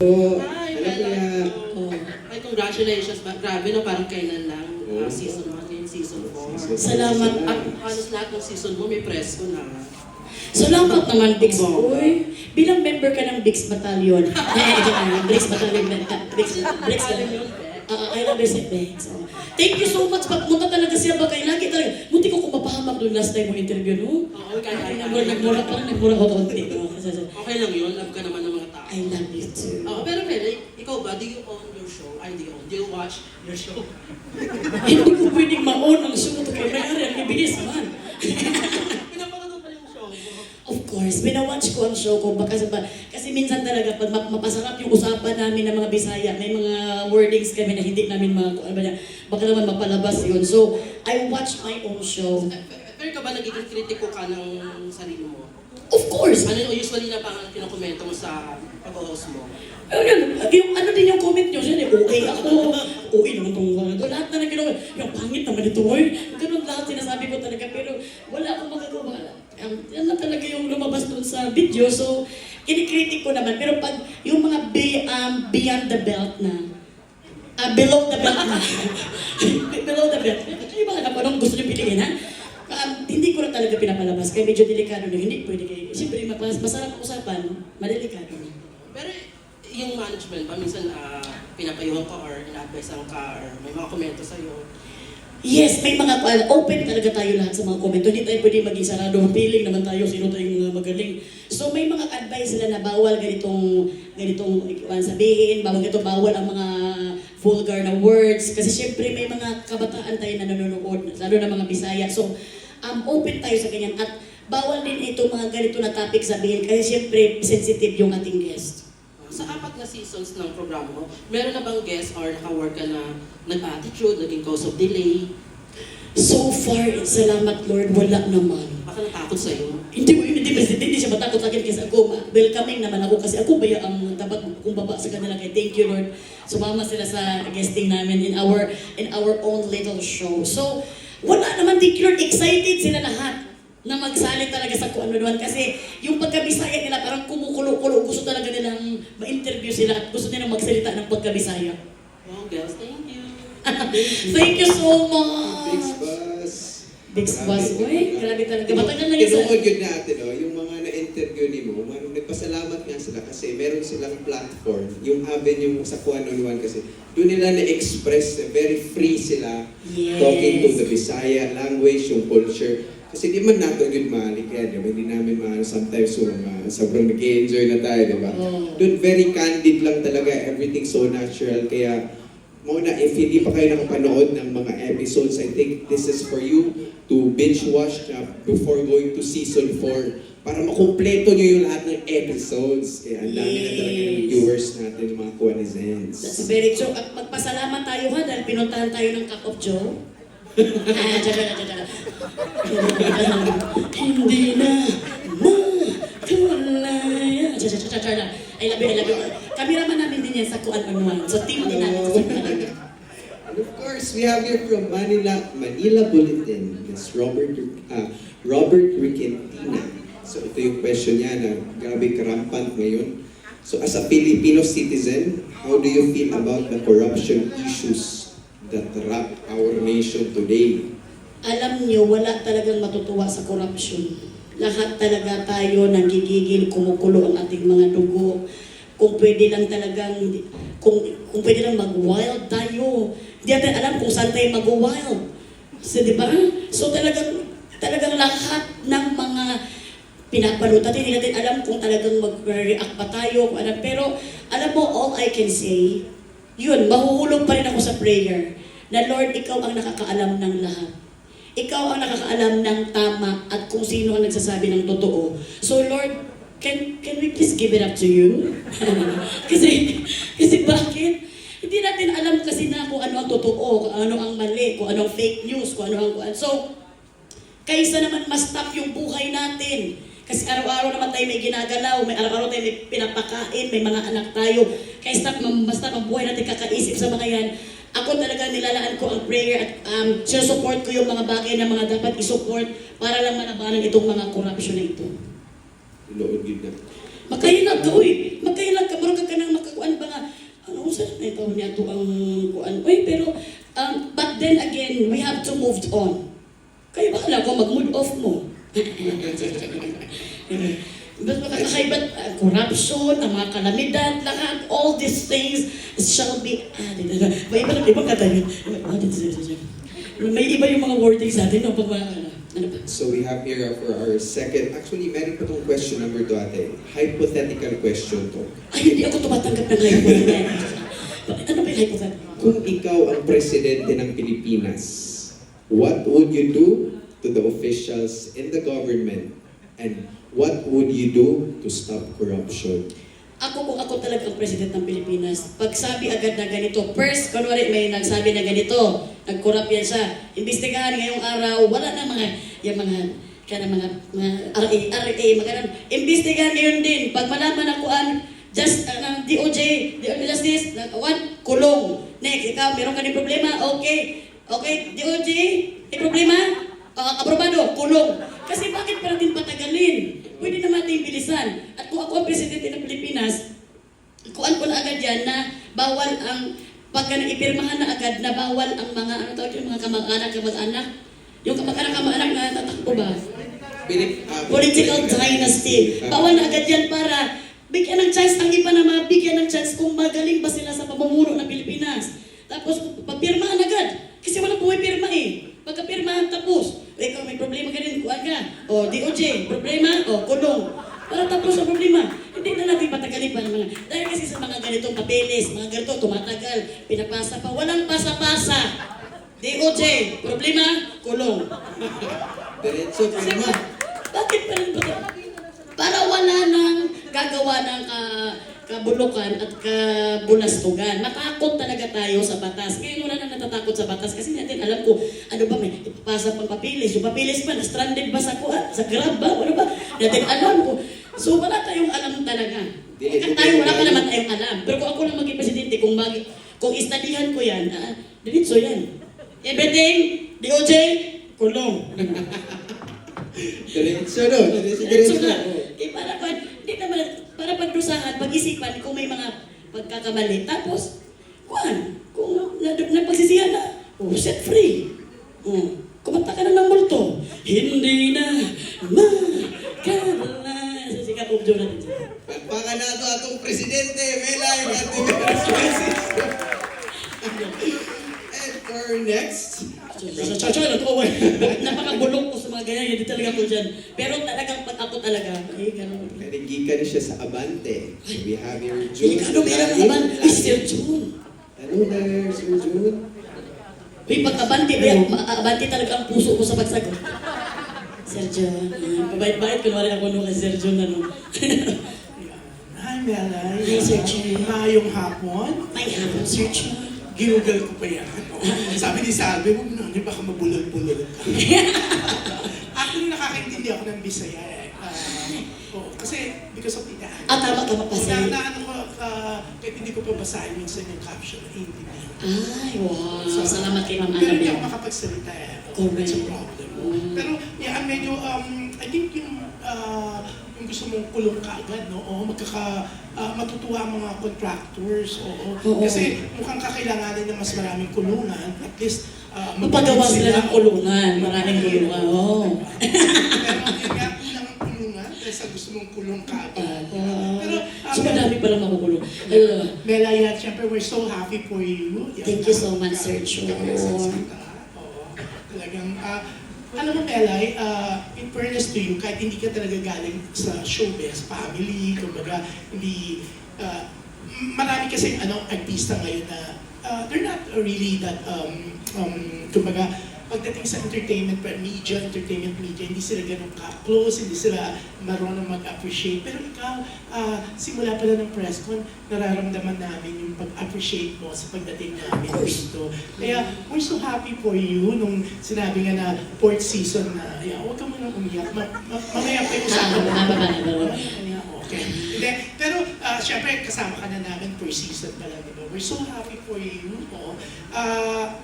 Oh, Hi, alam ko na, Oh. Ay, congratulations. Ba- Grabe, no? Parang kailan lang. Oh. ah, season 1 ngayon, season 4. Season four. Salamat. Season At halos lahat ng season mo, may presko na. Salamat naman, Bix. Boy. Bilang member ka ng Bix Battalion. Eh, eh, Bix Battalion. Bix, Bix Battalion. Ah, I love you. Oh. Thank you so much. Pagpunta talaga siya ba kayo? Lagi talaga. Munti ko kung mapahamak doon last time mo interview, no? Oo, kaya Ay, nagmura, nagmura pa lang, nagmura ko konti. Okay lang yun. Love ka naman ng mga tao. I love you Bella, ikaw ba, do you own your show? Ay, do you own? Do you watch your show? Hindi ko pwedeng ma-on ang sumo to kay Mayari. Ang ibilis man. Pinapanood mo pa yung show mo. Of course, binawatch ko ang show ko baka kasi minsan talaga pag map- mapasarap yung usapan namin ng mga Bisaya, may mga wordings kami na hindi namin mga ano baka naman mapalabas yun. So, I watch my own show. Pe- Pero ka ba nagiging kritiko ka ng sarili mo? Of course. Ano yung usually na pang kinokomento mo sa pag-host mo? Ayun, yung ano din yung comment nyo, siya, okay ako, okay naman itong ito. Lahat na lang ginawa, yung pangit naman ito, oy. Ganun lahat sinasabi ko talaga, pero wala akong magagawa. Um, yan na talaga yung lumabas doon sa video, so kinikritik ko naman. Pero pag yung mga be, um, beyond the belt na, ah below the belt na, below the belt, yung mga napanong gusto nyo piliin, ha? Um, hindi ko na talaga pinapalabas, kaya medyo delikado na, hindi pwede kayo. Siyempre, mas masarap usapan, madelikado yung management ba, minsan uh, pinapayuhan ka or ina-advisean ka or may mga komento sa'yo. Yes, may mga uh, open talaga tayo lahat sa mga komento. Hindi tayo pwede maging sarado. Feeling naman tayo sino tayong uh, magaling. So may mga advice sila na bawal ganitong ganitong ikuan sabihin, bawal ganito bawal ang mga vulgar na words kasi syempre may mga kabataan tayo na nanonood, lalo na mga Bisaya. So um, open tayo sa ganyan at bawal din ito mga ganito na topic sabihin kasi syempre sensitive yung ating guest. Sa apat na seasons ng programa mo, meron na bang guest or naka-work ka na nag-attitude, naging cause of delay? So far, salamat Lord, wala naman. Baka natakot sa'yo? Hindi mo hindi, hindi, hindi siya matakot sa akin kasi ako, welcoming naman ako kasi ako ba yung ang dapat kung baba sa kanila kay thank you Lord. Sumama sila sa guesting namin in our in our own little show. So, wala naman thank you Lord, excited sila lahat na magsali talaga sa kung ano kasi yung pagkabisaya nila parang kumukulo-kulo gusto talaga nilang ma-interview sila at gusto nilang magsalita ng pagkabisaya. Wow, girls, thank you. Thank you so Big much! Buzz. Big Buzz, uy, grabe talaga. Matagal na yun. Tinuod yun natin, no? yung mga na-interview ni mo, marang nagpasalamat nga sila kasi meron silang platform, yung avenue mo sa Kuan on One kasi doon nila na-express, very free sila Yes. talking to the Bisaya language, yung culture. Kasi di man nato yun mahalik yan, di ba? Hindi namin maano sometimes so, uh, sobrang nag-enjoy na tayo, di ba? Oh. Doon very candid lang talaga, everything so natural. Kaya, muna, if hindi pa kayo nakapanood ng mga episodes, I think this is for you to binge watch na before going to season 4 para makumpleto nyo yung lahat ng episodes. Kaya ang dami na talaga ng Yes. viewers natin, mga Kuanizens. That's very true. At magpasalamat tayo ha dahil pinuntahan tayo ng Cup of Joe. Hindi na. Tiyaka, tiyaka, tiyaka. I love. Kameraman namin din yan sa Kuan One. So team din namin of course, we have here from Manila, Manila Bulletin, Ms. Robert, uh, Robert Riquentina. So ito yung question niya na grabe karampant ngayon. So as a Filipino citizen, how do you feel about the corruption issues that wrap our nation today? Alam niyo, wala talagang matutuwa sa corruption. Lahat talaga tayo nanggigigil, kumukulo ang ating mga dugo. Kung pwede lang talagang, kung, kung pwede lang mag-wild tayo. Hindi natin alam kung saan tayo mag-wild. So, di ba? So, talagang, talagang lahat ng mga pinapanood natin, hindi natin alam kung talagang mag-react pa tayo. Ano. Pero, alam mo, all I can say, yun, mahuhulog pa rin ako sa prayer na Lord, Ikaw ang nakakaalam ng lahat. Ikaw ang nakakaalam ng tama at kung sino ang nagsasabi ng totoo. So Lord, can can we please give it up to you? kasi, kasi bakit? Hindi natin alam kasi na kung ano ang totoo, kung ano ang mali, kung ano ang fake news, kung ano ang... So, kaysa naman ma-stop yung buhay natin. Kasi araw-araw naman tayo may ginagalaw, may araw-araw tayo may pinapakain, may mga anak tayo. Kaya stop, basta ang buhay natin kakaisip sa mga yan. Ako talaga nilalaan ko ang prayer at um, sinusupport ko yung mga bagay na mga dapat isupport para lang manabanan itong mga corruption na ito. Lood yun na. Makahilag ka, uy. Makahilag ka. Marag ka nang makakuan ba nga. Ano, saan na ito niya ito ang kuan. Uy, pero, um, but then again, we have to move on. Kayo bahala ko, mag-mood off mo. But makakaibat, uh, corruption, ang mga kalamidad, lahat, all these things shall be added. May iba, ibang kata yun. May iba yung mga wording sa atin, no? Pag mga, ano, ano pa? So we have here for our second, actually meron pa tong question number to ate. Hypothetical question to. Ay, hindi ako tumatanggap ng hypothetical. Ano ba yung hypothetical? Kung ikaw ang presidente ng Pilipinas, what would you do to the officials in the government? And what would you do to stop corruption? Ako kung ako talaga ang president ng Pilipinas, pagsabi agad na ganito, first, kunwari may nagsabi na ganito, nag-corrupt yan siya, imbestigahan ngayong araw, wala na mga, yung mga, kaya mga, mga RA, RA, mga ganun. Imbestigahan ngayon din, pag malaman ako an, just, uh, ng DOJ, DOJ Justice, na- one, kulong. Next, ikaw, meron ka din problema, okay. Okay, DOJ, may problema? Uh, aprobado, kulong. Kasi bakit pa natin patagalin? Pwede naman natin bilisan. At kung ako ang presidente ng Pilipinas, kuan ko na agad yan na bawal ang pagka naipirmahan na agad na bawal ang mga ano tawag yung mga kamag-anak, kamag-anak. Yung kamag-anak, kamag-anak na tatakbo ba? Ah, Political dynasty. Ah, Bawal na agad yan para bigyan ng chance ang iba na mabigyan ng chance kung magaling ba sila sa pamumuno ng Pilipinas. Tapos papirmahan agad. Kasi walang pumipirma eh. Pagkapirmahan tapos, o ikaw may problema ka rin, kuha ka. O DOJ, problema, o kulong. Para tapos ang problema. Hindi na natin patagalin pa mga. Dahil kasi sa mga ganitong papeles, mga ganito, tumatagal, pinapasa pa. Walang pasa-pasa. DOJ, problema, kulong. Diretso, ba, bakit pa rin ba? Para wala nang gagawa ng ka, kabulukan at kabulastugan. Matakot talaga tayo sa batas. Ngayon wala nang natatakot sa batas kasi natin alam ko, ano ba may ipapasa pang papilis. Yung papilis pa, na-stranded ba sa, kuha, sa grab ba? Ano ba? Natin alam ko. So wala tayong alam talaga. Kaya tayo, wala pa naman tayong alam. Pero kung ako lang maging presidente, kung, mag, kung istadihan ko yan, ah, diretso yan. Everything, DOJ, kulong. Diretso no, diretso, Diretso na. Eh, para, para pagdusahan, pag-isipan kung may mga pagkakamali. Tapos, kung na, napagsisihan na, oh, set free. Oh, kumanta ka na ng multo. Hindi na makala. Sa sikat of Joe natin. dyan. Palpakan na ito atong presidente, Melay Cantiveros Francisco. And for next, Sa sa sa na to, napakabulok ko sa mga ganyan, hindi talaga ko dyan. Pero talagang pag ako talaga, eh, ganun. narigikan siya sa Abante. So we have Hindi June. ka numera ng aban, Mr. June. Hello there, Sir June. Uy, pagkabante, ba, abante talaga ang puso ko sa pagsagot. Sir John, ah, pabait-bait, kunwari ako nung kay Sir John, ano. Hi, Melay. Hi, Sir Jun. Mayong hapon. May hapon, Sir John. Ginugal ko pa yan. Sabi ni Salve, huwag na, baka mabulol-bulol ka. Nakakaintindi ako ng Bisaya eh. Ah, oh, kasi because of the Ah, tama, tama pa, Na, na ano ko, uh, kahit hindi ko pa basahin minsan yung caption, naiintindihan. Ay, wow. Salamat kay Ma'am Pero hindi ako makapagsalita eh. Correct. That's a problem. Mm. Pero, yeah, ang medyo, um, I think yung, uh, yung gusto mong kulong ka agad, no? Oo, magkaka, uh, matutuwa ang mga contractors, oo. Oo. Kasi mukhang kakailanganin ng mas maraming kulungan, at least, uh, Magpagawa sila ng kulungan. Maraming kulungan. Oh. Pero yun nga, kulang ang kulungan, kaysa gusto mong kulong ka agad. Ah, Pero, uh, so madami pala makukulong. Uh, Melaya, siyempre, we're so happy for you. Yan, Thank you so ah, much, Sir. Oo. Talagang, ah, alam mo, Melay, ah, in fairness to you, kahit hindi ka talaga galing sa showbiz, family, kumbaga, hindi, ah, marami kasi ano, artista ngayon na ah, they're not really that, um, um, kumbaga, pagdating sa entertainment, pa- media, entertainment media, hindi sila ganun ka-close, hindi sila marunong mag-appreciate. Pero ikaw, ah, simula pala ng press con, nararamdaman namin yung pag-appreciate mo sa pagdating namin dito. Kaya, we're so happy for you nung sinabi nga na fourth season na, yeah, huwag ka munang umiyak. Ma- ma- mamaya pa yung Ah, usapan. Yeah, Okay. Hindi, pero uh, syempre kasama ka na namin per season pala, di ba? We're so happy for you. No? Ah,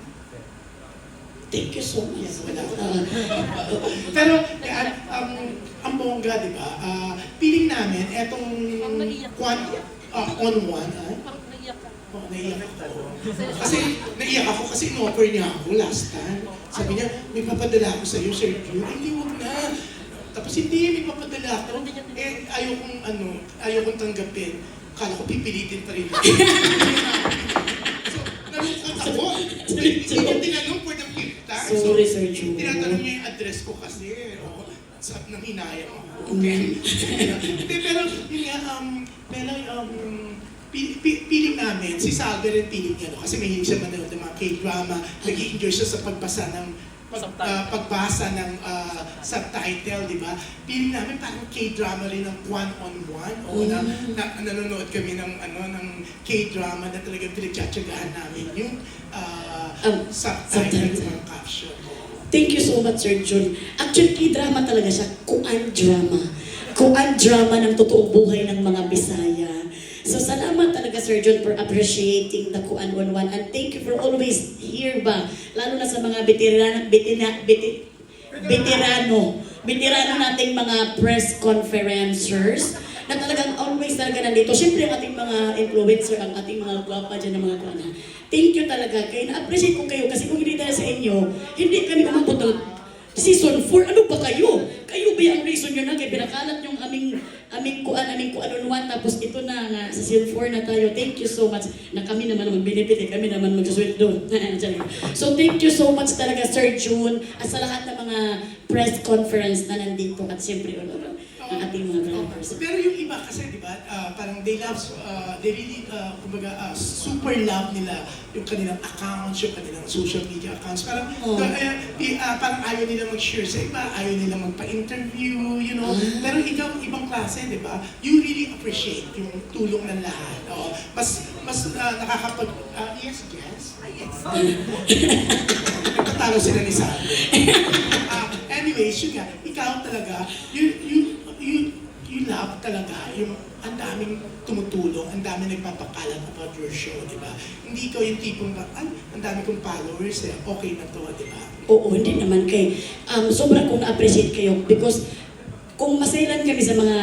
Thank you so much. Yes, wala. Pero, um, ang bongga, di ba? Ah, piling namin, etong kwan, ah, on one, ah, Oh, naiyak ako. Kasi naiyak ako kasi in-offer niya ako last time. Sabi niya, may papadala ako sa'yo, Sir Drew. Hindi, huwag na. Tapos hindi, may papadala ako. Eh, ayaw kong ano, ayaw kong tanggapin. Kala ko pipilitin pa rin. so, nalungkot ako. Hindi niya tinanong for the So, Sorry, Sir Drew. Tinatanong niya yung address ko kasi. Oh, sa nang hinayang ako. Okay. Hindi, pero yun nga, um, pero um, pi- pi- piling namin, si Salve rin piling niya, no? kasi may siya manood ng mga K-drama, nag enjoy siya sa pagbasa ng pag, ah, pagbasa ng ah, subtitle, di ba? Piling namin parang K-drama rin ng one-on-one. O na, na, nanonood kami ng ano ng K-drama na talagang pinagtsatsyagahan namin yung ah, Um, subtitle, subtitle. yung caption. Thank you so much, Sir Jun. Actually, k-drama talaga siya. Kuan drama. Kuan drama ng totoong buhay ng mga Bisaya. So, salamat talaga, Sir Jun, for appreciating the Kuan on One. And thank you for always here ba? Lalo na sa mga veterano, veterana, veter, veterano, veterano nating mga press conferencers na talagang always talaga nandito. Siyempre, ang ating mga influencer, ang ating mga gwapa dyan ng mga kuan. ha. Thank you talaga. Kaya na-appreciate ko kayo kasi kung hindi dahil sa inyo, hindi kami umabot season 4. Ano ba kayo? Kayo ba yung reason nyo na? Kaya pinakalat yung aming, aming kuan, aming kuan on one. Tapos ito na, nga, sa season 4 na tayo. Thank you so much. Na kami naman mag-benefit, eh, kami naman mag-sweldo. so thank you so much talaga, Sir June, at sa lahat ng mga press conference na nandito. At siyempre, ano, ang ating mga brothers. Pero yung iba kasi, di ba, ah, parang they love, ah, they really, ah, kumbaga, ah, super love nila yung kanilang accounts, yung kanilang social media accounts. Parang, Oh. eh, eh, ah, parang ayaw nila mag-share sa iba, ayaw nila magpa-interview, you know. Ah. Pero ikaw, ibang klase, di ba? You really appreciate yung tulong ng lahat. Oo. Mas, mas ah, nakakapag, ah, yes, yes. Nagtatalo sila ni Sabi. Ah, anyways, yun nga, ikaw talaga, you, you, you, you love talaga yung ang daming tumutulong, ang daming nagpapakalat about your show, di ba? Hindi ikaw yung tipong ay, ang dami kong followers eh, okay na to, di ba? Oo, hindi naman kay um, sobrang kong na-appreciate kayo because kung maselan kami sa mga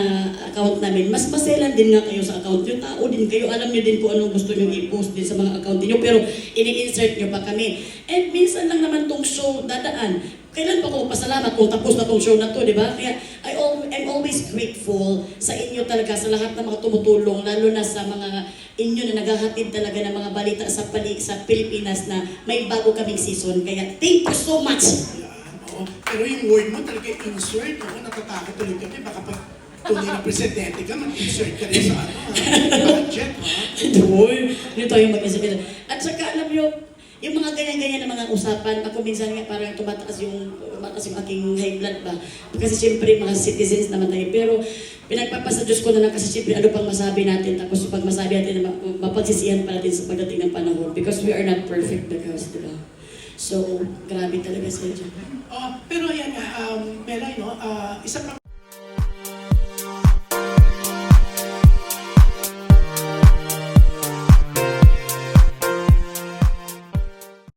account namin, mas maselan din nga kayo sa account nyo. Tao din kayo, alam nyo din kung anong gusto nyo i-post din sa mga account nyo, pero ini-insert nyo pa kami. And minsan lang naman tong show dadaan. Kailan pa ko pasalamat kung tapos na tong show na to, di ba? Kaya I al- I'm always grateful sa inyo talaga, sa lahat ng mga tumutulong, lalo na sa mga inyo na naghahatid talaga ng mga balita sa pali sa Pilipinas na may bago kaming season. Kaya thank you so much! Oo. Pero yung word mo talaga insert, oo, natatakot tuloy kami, baka pag tunay na presidente ka, mag-insert ka rin sa ano, ha? budget, ha? Doon, hindi tayo mag-isip At saka alam nyo, yung mga ganyan-ganyan na mga usapan, ako minsan nga parang tumataas yung, tumataas yung aking high blood ba. Kasi siyempre mga citizens naman tayo. Pero pinagpapasa Diyos ko na lang kasi siyempre ano pang masabi natin. Tapos pag masabi natin na ma- mapagsisihan pa natin sa pagdating ng panahon. Because we are not perfect because, di ba? So, grabe talaga sa Diyos. Oh, pero yan um, Melay, no, ah, isa pa